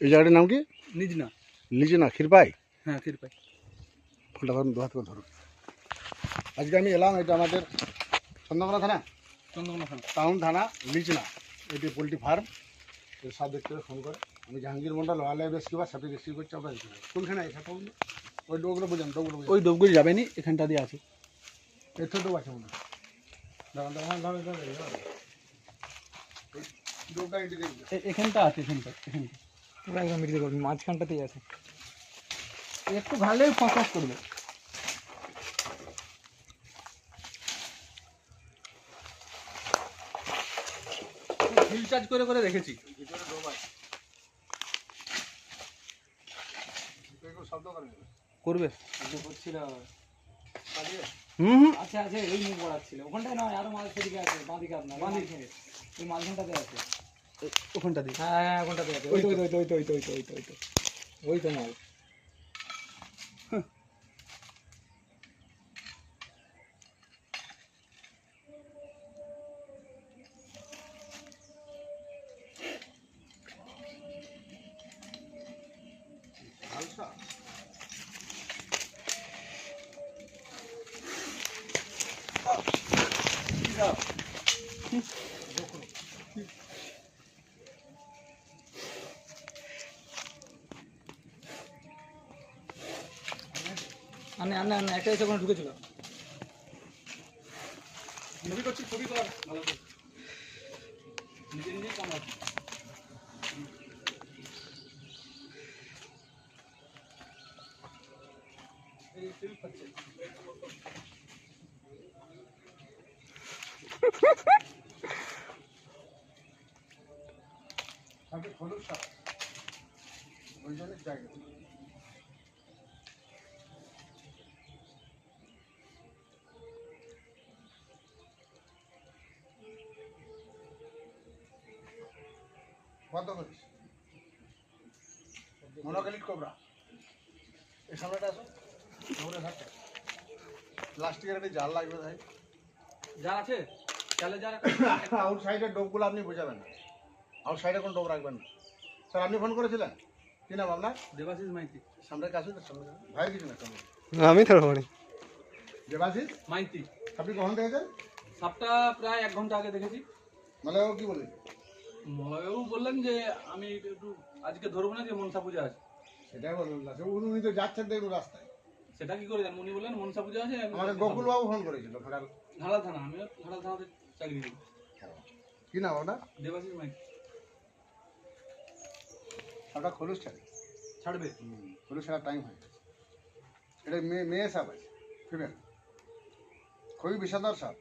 এই জায়গাটার নাম কি? নিজ না লিজেনা ক্ষীরপাই? হ্যাঁ ক্ষীরপাই। ফোনটা ধরুন দু হাত করে ধরুন। আজকে আমি এলাম এটা আমাদের চন্দ্রকোনা থানা? চন্দ্রকোনা থানা। টাউন থানা লিচনা এটি পোলট্রি ফার্ম। এর সব দেখতে ফোন করে। আমি Jahangir Mondal wild life rescue বা সাথে রেস্কিউ করছি আমরা। কোনখানে? সেটা ওই বোঝান ডোগুলো বোঝান। ওই ডোবগুলি যাবেনি এখানটা দিয়ে আছে। এর ছোটো আছে মনে হয়। আছে একটু করবে। রেখেছি করবে? আচ্ছা, আচ্ছা এই মুখ বাড়াচ্ছিল ওখানটায় নয় আরও মাছ সেদিকে আছে বাঁদিকে আপনার বাঁদিকে। এই মাঝখানটাতে আছে। ওখানটা দিয়ে হ্যাঁ হ্যাঁ ওখানটাতে আছে ওই তো ওই তো ওই তো ওই তো ওই তো ওই তো ওই তো ওই আনে আনে আনে একটা এসে ওখানে ঢুকেছিল। করছি, ছবি কর ভালো করে। নিজে নিজে কামড়াচ্ছি এই ফিল পাচ্ছে সাথে হলুদ ওই জন্য জায়গা। প্লাস্টিকের একটা জাল লাগবে ভাই। যা আছে? চালে যা আউট সাইডের ডোবগুলো আপনি বোঝাবেন। না আউট সাইডে কোনো ডোব রাখবেন না। স্যার আপনি ফোন করেছিলেন? কি নাম আপনার? দেবাশিস মাইতি। সামনে কাছে তো সামনে ভাই কিছু না সামনে আমি তো পারি দেবাশিস? মাইতি। আপনি কখন দেখেছেন? সাপটা প্রায় এক ঘণ্টা আগে দেখেছি। মানে ও কি বলে মলয়বাবু বললেন যে আমি একটু আজকে ধরবো না যে মনসা পূজা আছে। সেটাই বলুন না উনি তো যাচ্ছেন দেখুন রাস্তায়। সেটা কি করে জানব উনি বললেন মনসা পূজা আছে আমি আমাদের গোকুলবাবু ফোন করেছিল সকাল ঘাড়া থানা আমিও ঘাড়া থানাতে চাকরি করি। কি নাম আপনার দেবাশিস মাইতি। আপনার খলুস ছাড়ে। ছাড়বে? খলুস ছাড়ার টাইম হয় এটা মেয়ে মেয়ে সাপ আছে ফিমেল খুবই বিষাদর সাপ।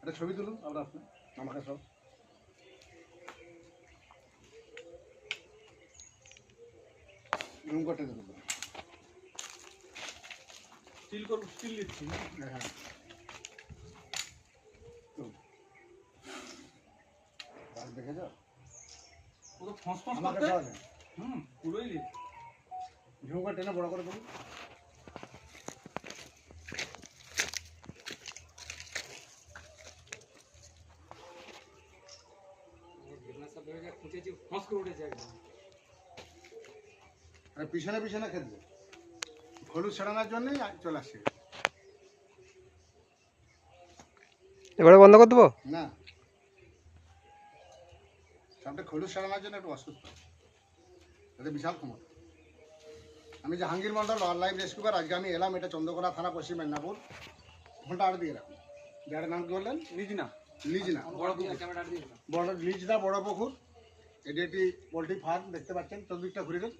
একটা ছবি তুলুন আমরা আপনার আমাকে সব। রুম দেব। স্টিল করব স্টিল দিচ্ছি হ্যাঁ। তো। আর দেখে যাও। পুরো ফস ফস করতে? হুম পুরোই লি ঝুমকা টেনে বড় করে দেবো খুঁজেছি ফস করে উঠেছে একদম আর পিছনে পিছনে খেলবে হলুদ ছড়ানোর জন্যই চলে আসছে। এবারে বন্ধ করে দেবো? না। সাপটা হলুদ ছড়ানোর জন্য একটু অসুস্থ। এটা বিশাল ক্ষমতা। আমি জাহাঙ্গীর মন্ডল লাইভ রেস্কিউবার আজকে আমি এলাম এটা চন্দ্রকোনা থানা পশ্চিম মেদিনীপুর। ফোনটা আর দিয়ে রাখুন। যার নাম কি বললেন? নিজ না লিজ না বড় বড় বড় পুকুর। এটি একটি পোলট্রি ফার্ম দেখতে পাচ্ছেন। চতুর্দিকটা ঘুরে দেন।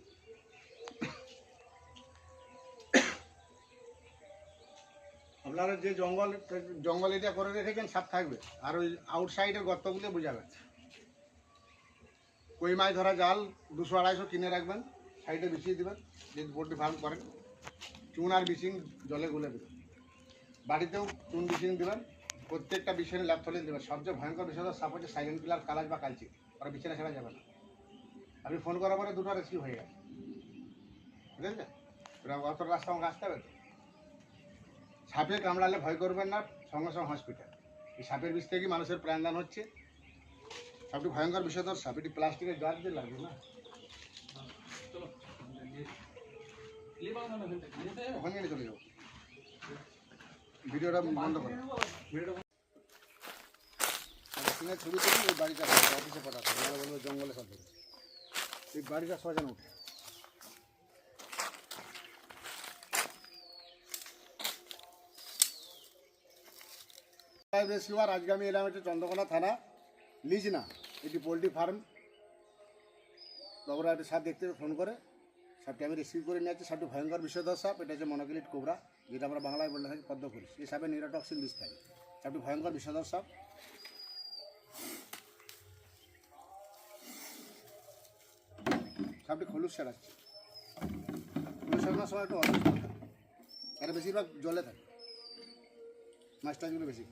আপনারা যে জঙ্গল জঙ্গল এরিয়া করে রেখেছেন সাপ থাকবে। আর ওই আউটসাইডের গর্তগুলো বুঝাবেন কই মাছ ধরা জাল দুশো আড়াইশো কিনে রাখবেন সাইডে বিছিয়ে দেবেন, যদি পোলট্রি ফার্ম করেন। চুন আর বিচিং জলে গুলে দেবেন। বাড়িতেও চুন বিচিং দেবেন, প্রত্যেকটা বিছানে ল্যাপ থলে দেবেন। সবচেয়ে ভয়ঙ্কর বিষয় সাপ হচ্ছে সাইলেন্ট কিলার কালাজ বা কালচি। ওরা বিছানা ছাড়া যাবে না। আপনি ফোন করার পরে দুটো রেস্কিউ হয়ে গেছে। বুঝেছেন? ওরা অত রাস্তা আমাকে আসতে হবে তো। সাপে কামড়ালে ভয় করবেন না, সঙ্গে সঙ্গে হসপিটাল এই সাপের বিষ থেকে মানুষের প্রাণদান হচ্ছে। সবটি ভয়ঙ্কর বিষয়ধর সাপ এটি প্লাস্টিকের জার দিয়ে লাগবে না। ওখান চলে যাব ভিডিওটা বন্ধ করো। ছবি ওই বাড়িটা অফিসে জঙ্গলে সব এই বাড়িটা সজানো উঠে। বৃহস্পতিবার আজকে আমি এলাম হচ্ছে চন্দ্রকোনা থানা, লিজনা এটি পোলট্রি ফার্ম। বাবুরা একটা সাপ দেখতে ফোন করে। সাপটি আমি রিসিভ করে নিয়ে যাচ্ছি সাপটি ভয়ঙ্কর বিষয়ধর সাপ এটা হচ্ছে মনোকিলিট কোবরা, যেটা আমরা বাংলায় বলে থাকি পদ্ম করি এই সাপের নিউরোটক্সিন বিষ থাকে সাপটি ভয়ঙ্কর বিষয়ধর সাপ সাপটি খলুস ছাড়াচ্ছে খলুস ছাড়ানোর সময় একটু অসুস্থ। এটা বেশিরভাগ জলে থাকে। মাছ টাছগুলো বেশি।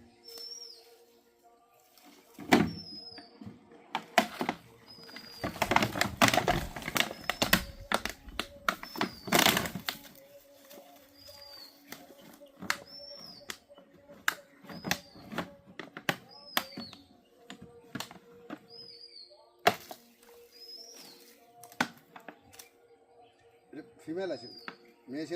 খায়। এটা ফিমেল আছে মেয়ে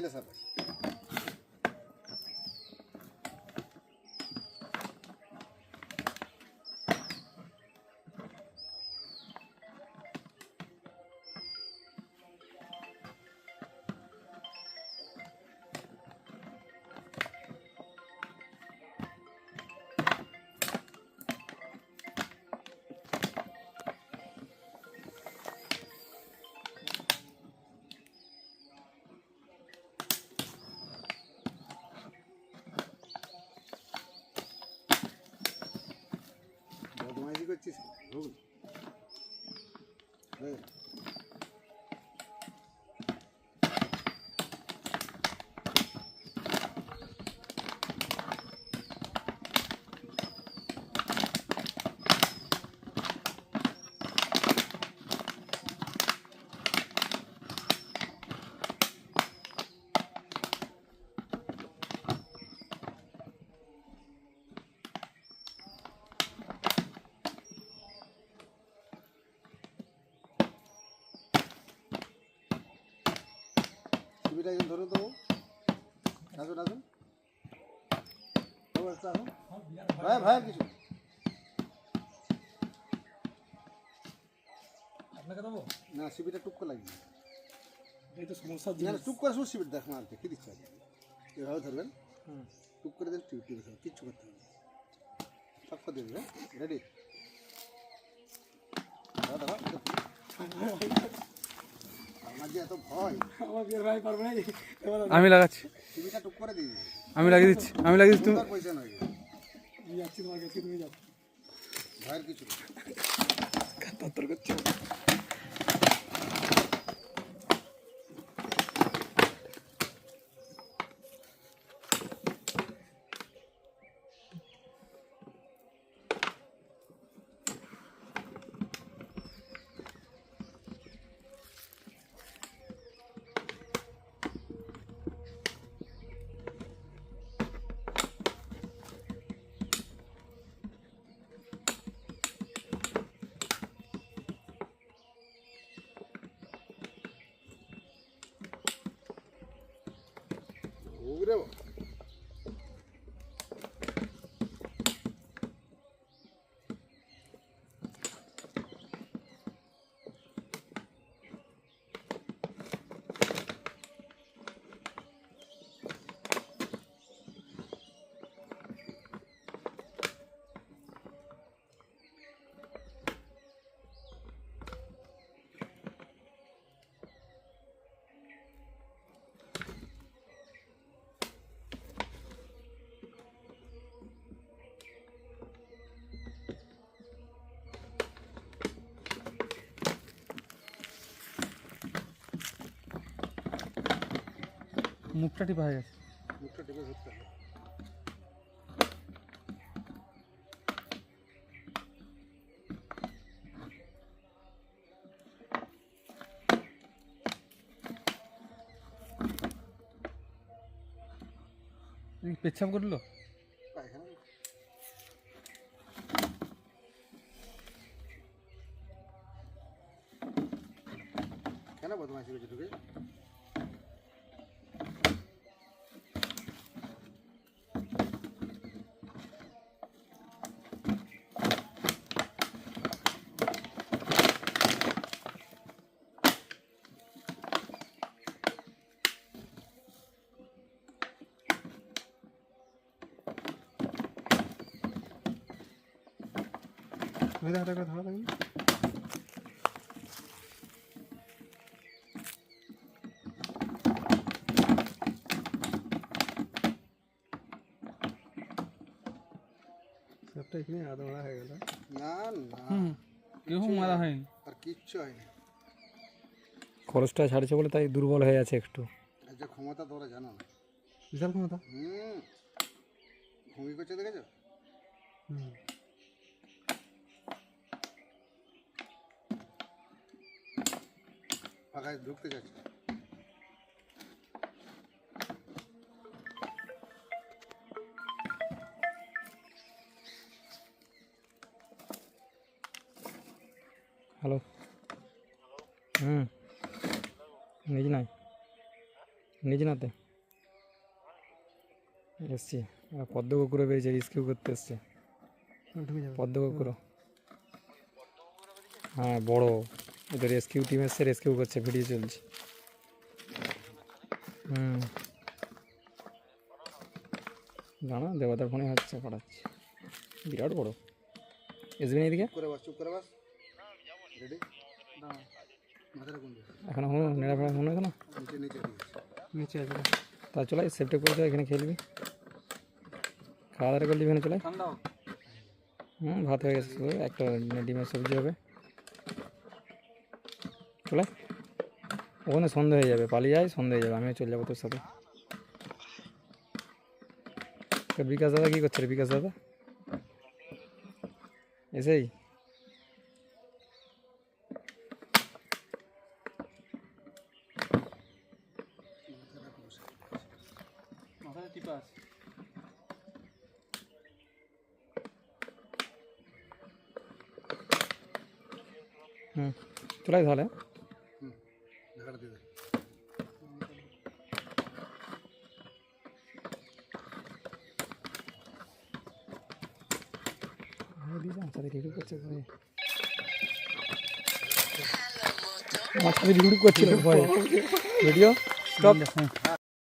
ছবিটা একজন ধরুন তো আসুন আসুন বাবু, একটু আসুন ভাই ভাই কিছু আপনাকে দেবো না সিবিটা টুক করে লাগবে এই তো সমস্যা না না, টুক করে শুধু সিবিট দেখ মার দেখে দিচ্ছে আগে এভাবে ধরবেন টুক করে দেন টিপ টিপে ধরবেন কিচ্ছু করতে হবে না সব করে দেবে রেডি দাদা দাদা আমার যে এত ভয় আমার বিয়ের ভাই পারবে না এবার আমি লাগাচ্ছি। টুক করে দিয়ে আমি লাগিয়ে দিচ্ছি। আমি লাগিয়ে দিচ্ছি। তুমি পয়সা নয় আমি যাচ্ছি তোমার কাছে তুমি যাও। ভয়ের কিছু। তত্তর করছি? ঘুরে মুখটা টিপা হয়ে গেছে। মুখটা টিপে ধরতে পেচ্ছাপ করল? কেন বদমাইশি করছে তোকে? দেখা দেখা ধরা থাকবে সবটা এখানে আদা হয়ে গেল। না না। কেউ মারা হয়নি। আর কিচ্ছু হয়নি। খরচটা ছাড়ছে বলে তাই দুর্বল হয়ে আছে একটু। আর যে ক্ষমতা তোমরা জানো? না বিশাল ক্ষমতা? হুম। ঘুমি করছে দেখেছ? হুম। ফাঁকায় ঢুকতে হ্যালো হুম। নিজ নাই। নিজ নাতে। এসছি। পদ্ম কুকুরে বেরিয়েছে রেস্কিউ করতে এসছে। পদ্ম কুকুর হ্যাঁ বড়। ওদের রেস্কিউ টিম এসছে রেস্কিউ করছে ভিডিও চলছে। হুম। জানা দেবতার ফোনে হচ্ছে পড়াচ্ছে বিরাট বড়। এসবি না এদিকে? চুপ করে বাস চুপ করে বাস। রেডি মাথাটা কোন দিকে? এখনও হলো নেড়া ফেড়া মনে হয় না নিচে নিচে দিয়েছে নিচে আছে। তা চলে সেফটি করে দাও এখানে খেলবি। খাওয়া দাওয়া করলি এখানে চলে। হুম ভাত হয়ে গেছে একটা ডিমের সবজি হবে। চলে ওখানে সন্ধে হয়ে যাবে, পালিয়ে যায় সন্ধে হয়ে যাবে, আমিও চলে যাব তোর সাথে। বিকাশ দাদা কী করছে রে, বিকাশ দাদা? এসেই? হুম চলে তাহলে হুম ঢাকাটা দিয়ে দে আমার সাথে রিভিউ করছে আমার সাথে রিভিউ করছিল ভিডিও স্টপ